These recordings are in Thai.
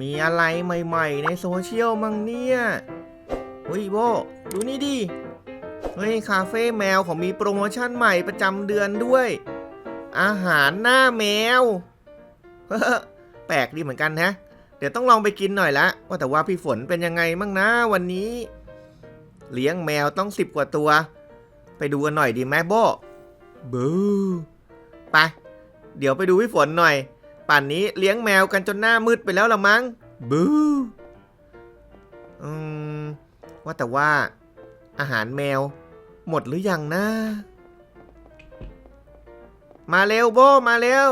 มีอะไรใหม่ ๆ ในโซเชียลมั้งเนี่ยเฮ้ยโบดูนี่ดิ เฮ้ยคาเฟ่แมวของมีโปรโมชั่นใหม่ประจำเดือนด้วย อาหารหน้าแมว แปลกดีเหมือนกันนะ เดี๋ยวต้องลองไปกินหน่อยละ ว่าแต่ว่าพี่ฝนเป็นยังไงมั่งนะวันนี้ เลี้ยงแมวต้องสิบกว่าตัว ไปดูกันหน่อยดีไหมโบบูไป เดี๋ยวไปดูพี่ฝนหน่อย ป่านนี้เลี้ยงแมวกันจนหน้ามืดไปแล้วละมั้งบูอืมว่าแต่ว่า อาหารแมว หมดหรือยังนะ มาเร็วโบมาเร็ว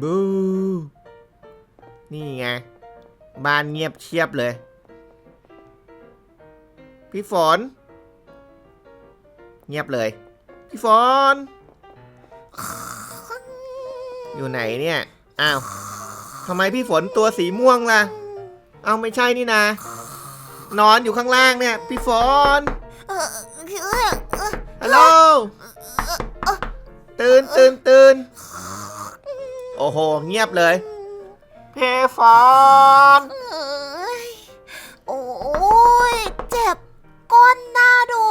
บูนี่ไง บ้านเงียบเชียบเลย พี่ฝน เงียบเลย พี่ฝนอยู่ไหนเนี่ย อ้าวทำไมพี่ฝนตัวสีม่วงล่ะ เอาไม่ใช่นี่นะ นอนอยู่ข้างล่างเนี่ย พี่ฝนเออคือเออฮัลโหลตื่นตื่นตื่นโอ้โห เงียบเลยเพฟอนเอ้ยโอ้ยเจ็บก้นหน้าดู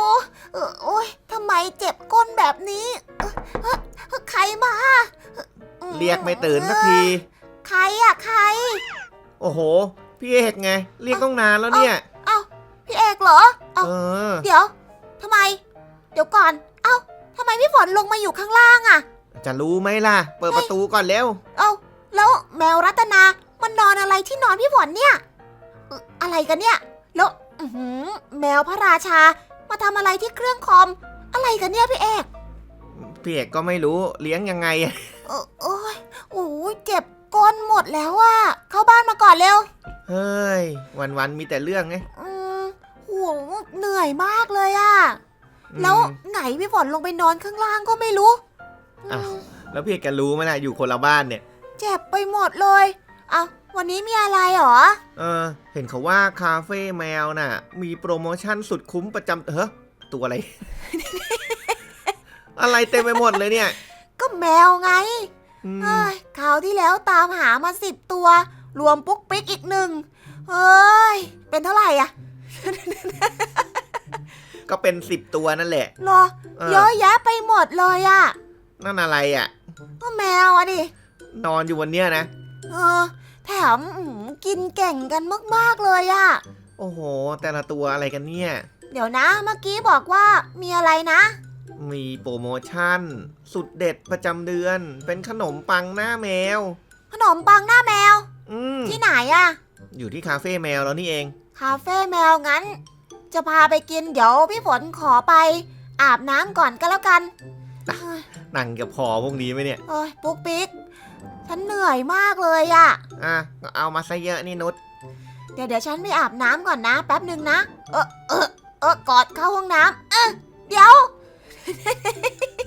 เออโอ้ยทำไมเจ็บก้นแบบนี้เออเออใครมา เรียกไม่ตื่นสักที ใครอะใคร โอ้โห พี่เอกไง เรียกต้องนานแล้วเนี่ย เอ้าพี่เอกเหรอเอ้าเออ เดี๋ยวทำไม เดี๋ยวก่อน เอ้าทำไมพี่ฝนลงมาอยู่ข้างล่างอะจะรู้ไหมล่ะ เปิดประตูก่อนเร็ว เอ้าแล้วแมวรัตนา มันนอนอะไรที่นอนพี่ฝนเนี่ยเอ่ออะไรกันเนี่ย แล้วอื้อหือแมวพระราชา มาทำอะไรที่เครื่องคอม อะไรกันเนี่ยพี่เอก พี่เอกก็ไม่รู้เลี้ยงยังไง อะเออโอ้ยโอ้ยเจ็บก้นหมดแล้วอะเข้าบ้านมาก่อนเร็ว เฮ้ยวันๆมีแต่เรื่องไงอืมโหเหนื่อยมากเลยอะอืมแล้วไหนพี่ฝนลงไปนอนข้างล่างก็ไม่รู้อ้าวอืมแล้วพี่เอกแกรู้ไหมล่ะอยู่คนละบ้านเนี่ย เจ็บไปหมดเลย เอาวันนี้มีอะไรเหรอ เออ เห็นเขาว่าคาเฟ่แมวน่ะ มีโปรโมชั่นสุดคุ้มประจำเฮ้อตัวอะไร อะไรเต็มไปหมดเลยเนี่ย ก็แมวไงอืมเฮ้ยคราวที่แล้วตามหามาสิบตัว รวมปุ๊กปิ๊กอีกหนึ่งเฮ้ย เป็นเท่าไหร่อะก็เป็นสิบตัวนั่นแหละรอเออเยอะแยะไปหมดเลยอะนั่นอะไรอะ ก็แมวอะดิ นอนอยู่บนเนี้ยนะ เออ แถมอื้อหือกินเก่งกันมาก ๆ เลยอะโอ้โห แต่ละตัวอะไรกันเนี่ย เดี๋ยวนะ เมื่อกี้บอกว่ามีอะไรนะ มีโปรโมชั่น สุดเด็ดประจำเดือน เป็นขนมปังหน้าแมว ขนมปังหน้าแมว อืมที่ไหนอะอยู่ที่คาเฟ่แมวแล้วนี่เอง คาเฟ่แมวงั้น จะพาไปกินเดี๋ยวพี่ฝนขอไป อาบน้ำก่อนก็แล้วกันอะเฮ้ยนั่งกับพอพวกนี้ไหมเนี่ยเอ้ยปุ๊กปิ๊กฉันเหนื่อยมากเลยอะอะก็เอามาซะเยอะนี่นุชเดี๋ยวเดี๋ยวฉันไปอาบน้ำก่อนนะ แป๊บหนึ่งนะ เออเออเออกอดเข้าห้องน้ำเออเดี๋ยว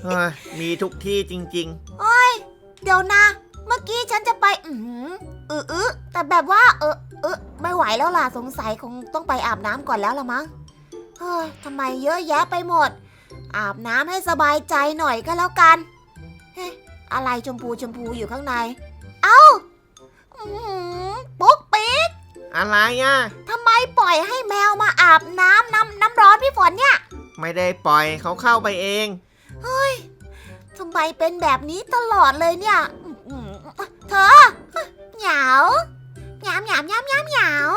เฮ้ยมีทุกที่จริงเดี๋ยวนะ เมื่อกี้ฉันจะไป อือหืออืออแต่แบบว่า เออเออไม่ไหวแล้วล่ะ สงสัยคงต้องไปอาบน้ำก่อนแล้วละมั้ง เฮ้ยทำไมเยอะแยะไปหมด อาบน้ำให้สบายใจหน่อยก็แล้วกัน เฮ้ยอะไรชมพูชมพูอยู่ข้างใน เอ้าอื้อหือปุ๊กปิ๊กๆ อะไรอะ ทำไมปล่อยให้แมวมาอาบน้ำน้ำน้ำร้อนพี่ฝนเนี่ย ไม่ได้ปล่อยเขาเข้าไปเองทำไมเป็นแบบนี้ตลอดเลยเนี่ยอื้อหือเธอเหมียวหยามหยามหยามหยามหยาว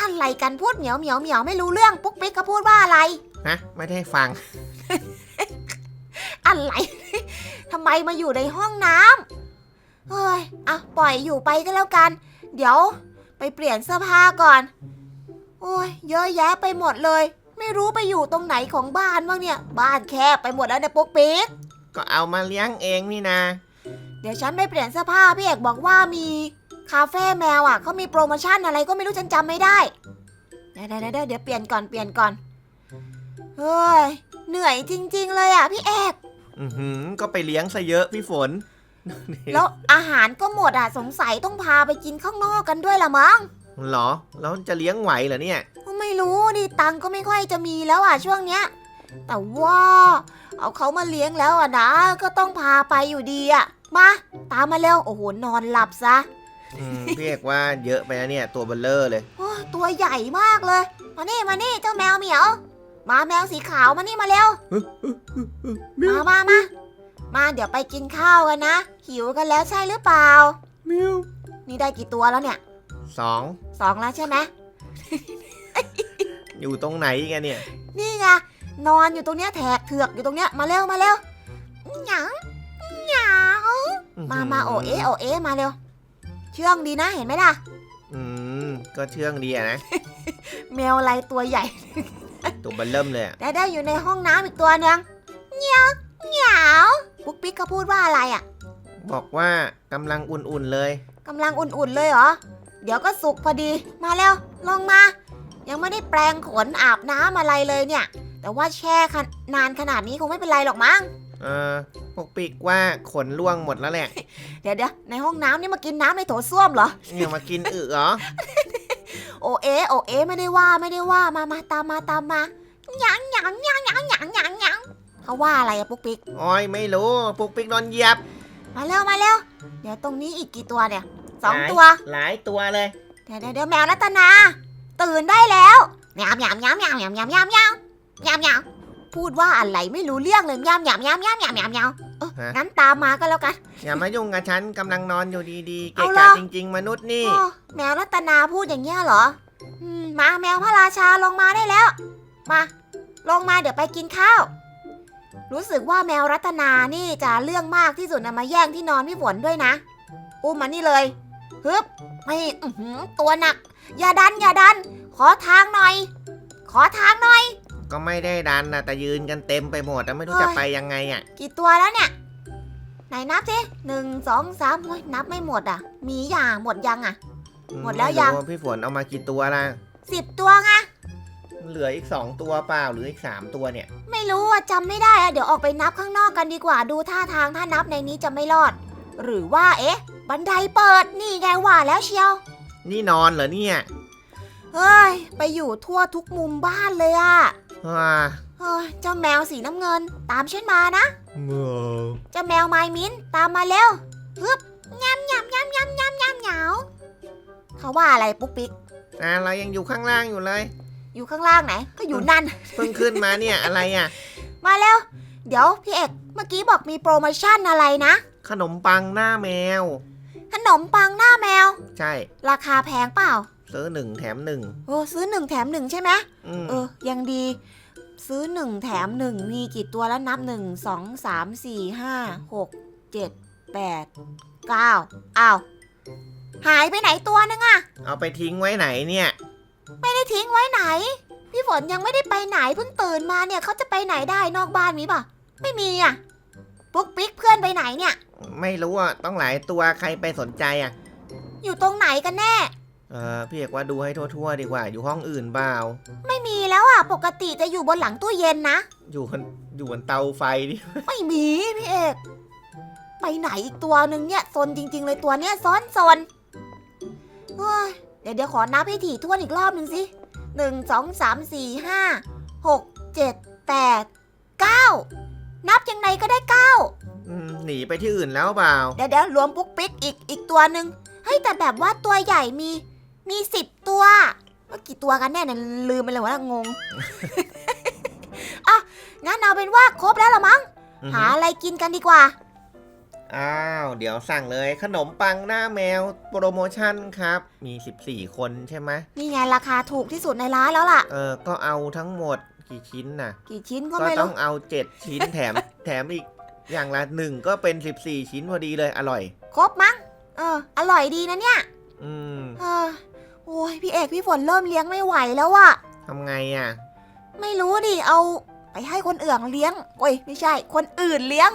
อะไรกันพูดเหมียวเหมียวเหมียวไม่รู้เรื่องปุ๊กปิ๊กก็พูดว่าอะไรฮะไม่ได้ฟัง อะไร ทำไมมาอยู่ในห้องน้ำเฮ้ยอะปล่อยอยู่ไปก็แล้วกัน เดี๋ยวไปเปลี่ยนเสื้อผ้าก่อน โอ้ยเยอะแยะไปหมดเลย ไม่รู้ไปอยู่ตรงไหนของบ้านบ้างเนี่ย บ้านแคบไปหมดแล้วเนี่ยปุ๊กปิ๊ก ก็เอามาเลี้ยงเองนี่นะ เดี๋ยวฉันไปเปลี่ยนเสื้อผ้าพี่เอกบอกว่ามีคาเฟ่แมวอะเขามีโปรโมชั่นอะไรก็ไม่รู้ฉันจำไม่ได้เดี๋ยวเดี๋ยวเดี๋ยวเดี๋ยวเปลี่ยนก่อนเปลี่ยนก่อนเฮ้ยเหนื่อยจริง ๆ เลยอะพี่เอก อือหือก็ไปเลี้ยงซะเยอะพี่ฝน แล้วอาหารก็หมดอะสงสัยต้องพาไปกินข้างนอกกันด้วยละมั้ง เหรอ แล้วจะเลี้ยงไหวเหรอเนี่ยก็ ไม่รู้ดิตังค์ก็ไม่ค่อยจะมีแล้วอะช่วงเนี้ย แต่ว่า เอาเขามาเลี้ยงแล้วอะนะ ก็ต้องพาไปอยู่ดีอะ มา ตามมาเร็วโอ้โหนอนหลับซะอืมพี่เอกว่าเยอะไปนะเนี่ยตัวเบลเลอร์เลย โอ้ยตัวใหญ่มากเลย มานี่มานี่เจ้าแมวเหมียว มาแมวสีขาวมานี่มาเร็ว มามามามาเดี๋ยวไปกินข้าวกันนะ หิวกันแล้วใช่หรือเปล่ามิวนี่ได้กี่ตัวแล้วเนี่ย สองสองแล้วใช่ไหม อยู่ตรงไหนกันเนี่ย นี่ไงนอนอยู่ตรงเนี้ยแถกเถือกอยู่ตรงเนี้ยมาเร็วมาเร็วหยังหยังมามาโอเอะโอเอะมาเร็ว เชื่องดีนะเห็นไหมล่ะ อืม ก็เชื่องดีอะนะ แมวอะไรตัวใหญ่ ตัวเบลเริ่มเลยอะได้ได้อยู่ในห้องน้ำอีกตัวหนึงเหนียวเหนียวปุ๊กปิ๊กเขาพูดว่าอะไรอะบอกว่ากำลังอุ่นๆเลย กำลังอุ่นๆเลยเหรอ เดี๋ยวก็สุกพอดีมาเร็วลงมา ยังไม่ได้แปรงขนอาบน้ำอะไรเลยเนี่ย แต่ว่าแช่ขนนานขนาดนี้คงไม่เป็นไรหรอกมั้ง เออปกปิกว่าขนล่วงหมดแล้วแหละ เดี๋ยวเดี๋ยวในห้องน้ำนี่มากินน้ำในโถส้วมเหรอ เนี่ยมากินอึเหรอ โอเอะโอเอะไม่ได้ว่าไม่ได้ว่ามามาตามมาตามมาหยังหยังหยังหยังหยังหยังหยังเขาว่าอะไรอะปุ๊กปิ๊ก โอ้ยไม่รู้ปกปิกโดนเหยียบ มาเร็วมาเร็ว เดี๋ยวตรงนี้อีกกี่ตัวเนี่ยสองหลายตัว หลายตัวเลย เดี๋ยวเดี๋ยวเดี๋ยวแมวรัตนา ตื่นได้แล้วยามยามยามยามยามยามยามยามยามยามพูดว่าอะไรไม่รู้เรื่องเลยยามยามยามยามยามยามยามเออฮะ งั้นตามมาก็แล้วกัน อย่ามายุ่งกับฉันกำลังนอนอยู่ดีๆ เกะเอาเหรกะอจริง ๆ มนุษย์นี่ โอ้แมวรัตนาพูดอย่างเงี้ยเหรออืมมาแมวพระราชาลงมาได้แล้ว มา ลงมาเดี๋ยวไปกินข้าว รู้สึกว่าแมวรัตนานี่จะเรื่องมากที่สุดนะมาแย่งที่นอนพี่ฝนด้วยนะ อุ้มมานี่เลยฮึบไม่อื้อหือตัวหนัก อย่าดันอย่าดัน ขอทางหน่อย ขอทางหน่อย ก็ไม่ได้ดันนะแต่ยืนกันเต็มไปหมดแล้วไม่รู้เฮ้ยจะไปยังไงอะกี่ตัวแล้วเนี่ย ไหนนับสิหนึ่งสองสามโอ้ยนับไม่หมดอะ มีอย่างหมดยังอะอืหมดแล้วยัง ไรู้าพี่ฝนเอามากี่ตัวละสิบตัวไงเหลืออีกสองตัวเปล่าหรืออีกสามตัวเนี่ย ไม่รู้อะจำไม่ได้อะเดี๋ยวออกไปนับข้างนอกกันดีกว่าดูท่าทางถ้านับในนี้จะไม่รอด หรือว่าเอ๊ะ บันไดเปิดนี่ไงว่าแล้วเชียว นี่นอนเหรอเนี่ยเฮ้ย ไปอยู่ทั่วทุกมุมบ้านเลยอะว้าเฮ้ยเจ้าแมวสีน้ำเงิน ตามฉันมานะเมื่อเจ้าแมวไมมินตามมาเร็วฮึบยำยำยำยำยำยำเหงาเขาว่าอะไรปุ๊กปิ๊ก อะเรายังอยู่ข้างล่างอยู่เลย อยู่ข้างล่างไหน ก็อยู่นั่น เพิ่งขึ้นมาเนี่ย อะไรอะ มาแล้วเดี๋ยวพี่เอก เมื่อกี้บอกมีโปรโมชั่นอะไรนะ ขนมปังหน้าแมว ขนมปังหน้าแมว ใช่ ราคาแพงเปล่า ซื้อหนึ่งแถมหนึ่งโอ้ซื้อหนึ่งแถมหนึ่งใช่ไหมอืมเออ ยังดี ซื้อหนึ่งแถมหนึ่งมีกี่ตัวแล้วนับหนึ่งสองสามสี่ห้าหกเจ็ดแปดเก้าอ้าวหายไปไหนตัวนึงอะเอาไปทิ้งไว้ไหนเนี่ย ไม่ได้ทิ้งไว้ไหน พี่ฝนยังไม่ได้ไปไหนเพิ่งตื่นมาเนี่ยเขาจะไปไหนได้นอกบ้านมีป่ะไม่มีอะปุ๊กปิ๊กเพื่อนไปไหนเนี่ย ไม่รู้อะต้องหลายตัวใครไปสนใจอะ อยู่ตรงไหนกันแน่ เออพี่เอกว่าดูให้ทั่วๆดีกว่า อยู่ห้องอื่นเปล่าไม่มีแล้วอะปกติจะอยู่บนหลังตู้เย็นนะ อยู่บนอยู่บนเตาไฟดิไม่มีพี่เอก ไปไหนอีกตัวหนึ่งเนี่ยซนจริง ๆ เลยตัวเนี้ยซ้อนซนเฮ้ยเดี๋ยวเดี๋ยวขอนับให้ถี่ถ้วนอีกรอบหนึ่งสิหนึ่งสองสามสี่ห้าหกเจ็ดแปดเก้านับยังไงก็ได้เก้า อืมหนีไปที่อื่นแล้วเปล่า เดี๋ยวเดี๋ยวรวมปุ๊กปิ๊กอีกอีกตัวหนึ่งเฮ้ยแต่แบบว่าตัวใหญ่มีมีสิบตัวว่ากี่ตัวกันแน่เนี่ยลืมไปเลยว่างง อะงั้นเอาเป็นว่าครบแล้วละมั้ง อือหาฮึอะไรกินกันดีกว่า อ้าว เดี๋ยวสั่งเลยขนมปังหน้าแมวโปรโมชั่นครับ มี 14 คนใช่ไหมนี่ไงราคาถูกที่สุดในร้านแล้วล่ะ เออ ก็เอาทั้งหมดกี่ชิ้นน่ะ กี่ชิ้นก็ก็ไม่ต้อรู้งเอา 7 ชิ้นแถม แถมอีก อย่างละหนึ่งก็เป็น 14 ชิ้นพอดีเลยอร่อย ครบมั้ง เออ อร่อยดีนะเนี่ย อืมเออ โอ้ยพี่เอกพี่ฝนเริ่มเลี้ยงไม่ไหวแล้วอะทำไงอะ ไม่รู้ดิ เอาไปให้คนอื่นเลี้ยง โอ้ย ไม่ใช่ คนอื่นเลี้ยง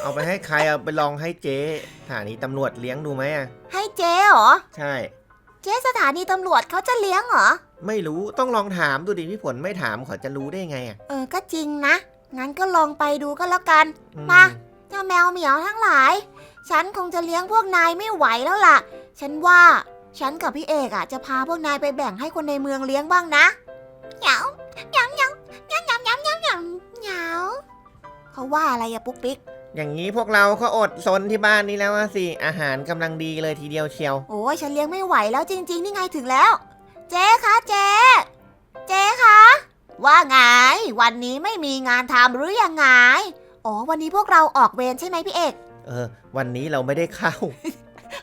เอาไปให้ใครเอาไปลองให้เจ๊สถานีตำรวจเลี้ยงดูไหมอะ ให้เจ๊เหรอ ใช่ เจ๊สถานีตำรวจเขาจะเลี้ยงเหรอ ไม่รู้ต้องลองถามดูดิพี่ฝนไม่ถามเขาจะรู้ได้ไงอะ เออ ก็จริงนะ งั้นก็ลองไปดูก็แล้วกันอืมา เจ้าแมวเหมียวทั้งหลาย ฉันคงจะเลี้ยงพวกนายไม่ไหวแล้วล่ะ ฉันว่าฉันกับพี่เอกอะจะพาพวกนายไปแบ่งให้คนในเมืองเลี้ยงบ้างนะเหงาเหงาเหงาเหงาเหงาเหงาเหงาเหงาเหงาเขาว่าอะไรอะปุ๊กปิ๊ก อย่างนี้พวกเราก็อดซนที่บ้านนี้แล้วอะสิ อาหารกำลังดีเลยทีเดียวเชียว โอ้ยฉันเลี้ยงไม่ไหวแล้วจริง ๆ นี่ไงถึงแล้ว เจ๊คะเจ๊เจ๊คะ ว่าไง วันนี้ไม่มีงานทำหรือยังไง อ๋อ วันนี้พวกเราออกเวรใช่ไหมพี่เอก เออ วันนี้เราไม่ได้เข้า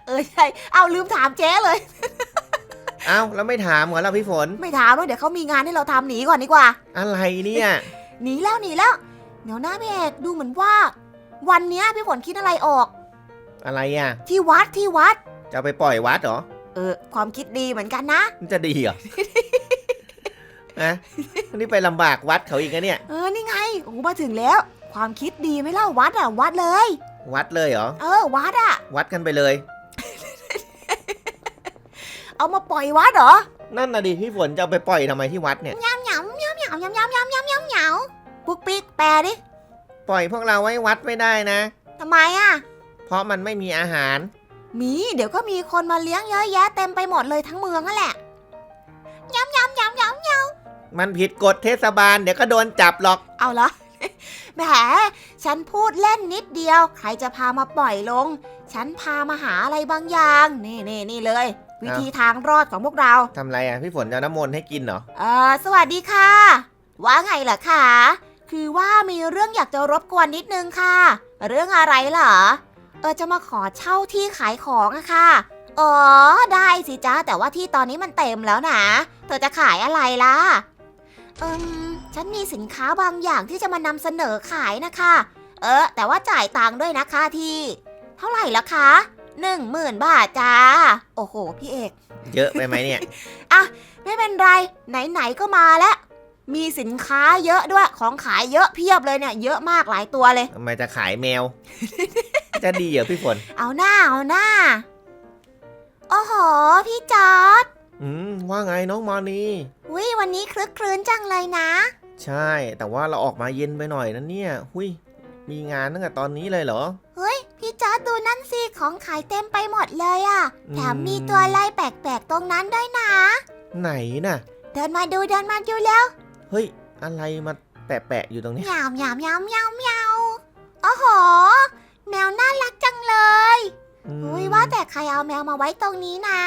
เออใช่ เอาลืมถามเจ๊เลย เอ้าแล้วไม่ถามเหรอเราพี่ฝน ไม่ถามแล้วเดี๋ยวเขามีงานให้เราทำหนีก่อนดีกว่า อะไรเนี่ย หนีแล้วหนีแล้ว เดี๋ยวนะพี่เอกดูเหมือนว่า วันเนี้ยพี่ฝนคิดอะไรออก อะไรอะ ที่วัดที่วัด จะเอาไปปล่อยวัดเหรอ เออ ความคิดดีเหมือนกันนะ มันจะดีเหรอ นะนี่ไปลำบากวัดเขาอีกนะเนี่ย เออ นี่ไงโอ้มาถึงแล้ว ความคิดดีไหม่เล่าวัดอะ วัดเลย วัดเลยเหรอ เออ วัดอะ วัดกันไปเลย เอามาปล่อยวัดเหรอนั่นน่ะดิพี่ฝนจะเอาไปปล่อยทำไมที่วัดเนี่ย ยำยำยำยำยำยำยำยำยำยำปุ๊กปิ๊กแปลดิปล่อยพวกเราไว้วัดไม่ได้นะ ทำไมอะ เพราะมันไม่มีอาหาร มี เดี๋ยวก็มีคนมาเลี้ยงเยอะแยะเต็มไปหมดเลยทั้งเมืองนั่นแหละ มันผิดกฎเทศบาลเดี๋ยวก็โดนจับหรอกำเอาละ แหม ฉันพูดเล่นนิดเดียว ใครจะพามาปล่อยลง ฉันพามาหาอะไรบางอย่าง นี่นี่นี่เลย วิธีทางรอดของพวกเรา ทำไรอะพี่ฝนจะเอาน้ำมนต์ให้กินเหรอ เออสวัสดีค่ะ ว่าไงล่ะคะคือว่ามีเรื่องอยากจะรบกวนนิดนึงค่ะ เรื่องอะไรเหรอ เออจะมาขอเช่าที่ขายของอะค่ะ อ๋อ ได้สิจ้าแต่ว่าที่ตอนนี้มันเต็มแล้วนะ เธอจะขายอะไรล่ะ เอืมฉันมีสินค้าบางอย่างที่จะมานำเสนอขายนะคะ เออ แต่ว่าจ่ายตังค์ด้วยนะคะที่ เท่าไหร่ละคะหนึ่งหมื่นบาทจ้า โอ้โห พี่เอก เยอะไปไหมเนี่ยไม่เป็นไร ไหนๆก็มาแล้ว มีสินค้าเยอะด้วย ของขายเยอะเพียบเลยเนี่ย เยอะมากหลายตัวเลย ทำไมจะขายแมว จะดีเหรอพี่ฝน เอาหน้า เอาหน้า โอ้โห พี่จอร์ด อืมว่าไงน้องมานีวิวันนี้คลึกครื้นจังเลยนะ ใช่ แต่ว่าเราออกมาเย็นไปหน่อยนะเนี่ย หุยมีงานตั้งแต่ตอนนี้เลยเหรอ เฮ้ย พี่จอร์ดดูนั่นสิของขายเต็มไปหมดเลยอะอืม แถมมีตัวลายแปลกๆตรงนั้นด้วยนะ ไหนน่ะ เดินมาดูเดินมาดูแล้วเฮ้ย อะไรมาแปะๆอยู่ตรงนี้ยาวยาวยาวยาวยาวโอ้โห แมวน่ารักจังเลย อืมอุ้ยว่าแต่ใครเอาแมวมาไว้ตรงนี้นะ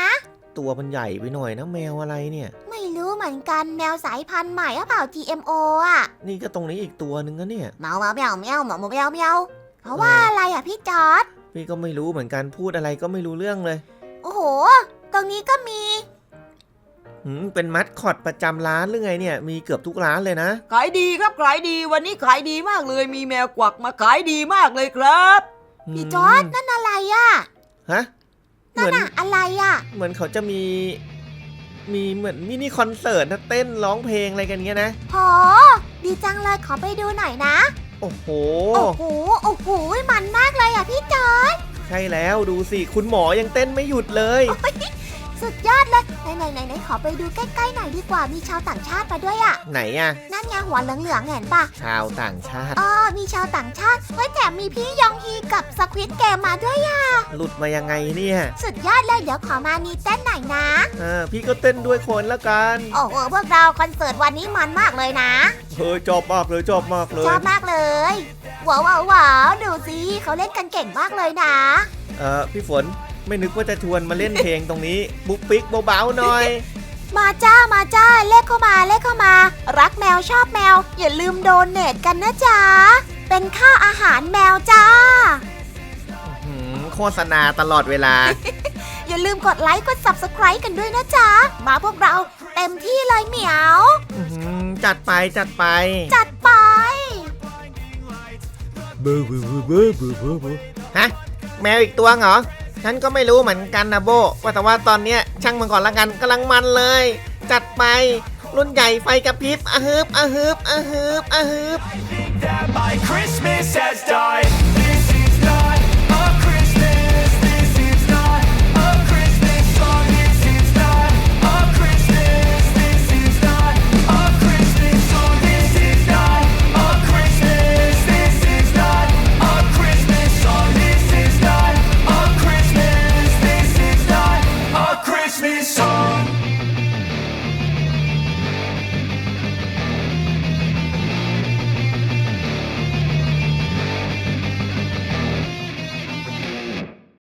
ตัวมันใหญ่ไปหน่อยนะแมวอะไรเนี่ย ไม่รู้เหมือนกันแมวสายพันธุ์ใหม่หรือเปล่า GMO อะนี่ก็ตรงนี้อีกตัวหนึ่งนะเนี่ย เมาเมาแมวแมวเมาเมาแมวแมวเขาว่าอะไรอะพี่จอร์ดพี่ก็ไม่รู้เหมือนกันพูดอะไรก็ไม่รู้เรื่องเลยโอ้โห ตรงนี้ก็มีหืมเป็นมัดคอดประจำร้านหรือไงเนี่ย มีเกือบทุกร้านเลยนะ ขายดีครับขายดีวันนี้ขายดีมากเลย มีแมวกวักมาขายดีมากเลยครับ พี่จอร์ดนั่นอะไรอะฮะ เหนั่มืนอนอะอะไรอะ เหมือนเขาจะมี มีเหมือนมินิคอนเสิร์ตนะเต้นร้องเพลงอะไรกันเงี้ยนะ โห ดีจังเลยขอไปดูหน่อยนะ โอ้โห โอ้โห โอ้โห มันมากเลยอะพี่จอร์ดใช่แล้วดูสิ คุณหมอยังเต้นไม่หยุดเลย สุดยอดเลยไหนไหนไหนไหนขอไปดูใกล้ๆหน่อยดีกว่ามีชาวต่างชาติมาด้วยอะ ไหนอะนั่นไงหัวเหลืองๆเห็นปะชาวต่างชาติอ๋อมีชาวต่างชาติเฮ้ยแถมมีพี่ยองฮีกับสควิตเกมมาด้วยอะ หลุดมายังไงเนี่ย สุดยอดเลยเดี๋ยวขอมานีเต้นหน่อยนะเออพี่ก็เต้นด้วยคนละกัน โอ้โหพวกเราคอนเสิร์ตวันนี้มันมากเลยนะเฮ้ยจอบมากเลยจอบมากเลชยอบมากเลยว้าวว้าวว้าวดูสิเขาเล่นกันเก่งมากเลยนะ เออพี่ฝน ไม่นึกว่าจะชวนมาเล่นเพลงตรงนี้บุ๊กปิ๊กเบาๆหน่อย มาจ้ามาจ้าเลขเข้ามาเลขเข้ามา รักแมวชอบแมว อย่าลืมโดนเนทกันนะจ๊ะเป็นค่าอาหารแมวจ้า หืมโฆษณาตลอดเวลา อย่าลืมกดไลค์กด subscribe กันด้วยนะจ๊ะ มาพวกเราเต็มที่เลยเหมียว อื้อหือจัดไปจัดไป จัดไป ฮะ แมวอีกตัวเหรอ ฉันก็ไม่รู้เหมือนกันนะโบว่าแต่ว่าตอนเนี้ยช่างมันก่อนละกันกำลังมันเลย จัดไปรุ่นใหญ่ไฟกระพริบอะฮึบอะฮึบอะฮึบอะฮึบ that my Christmas has died.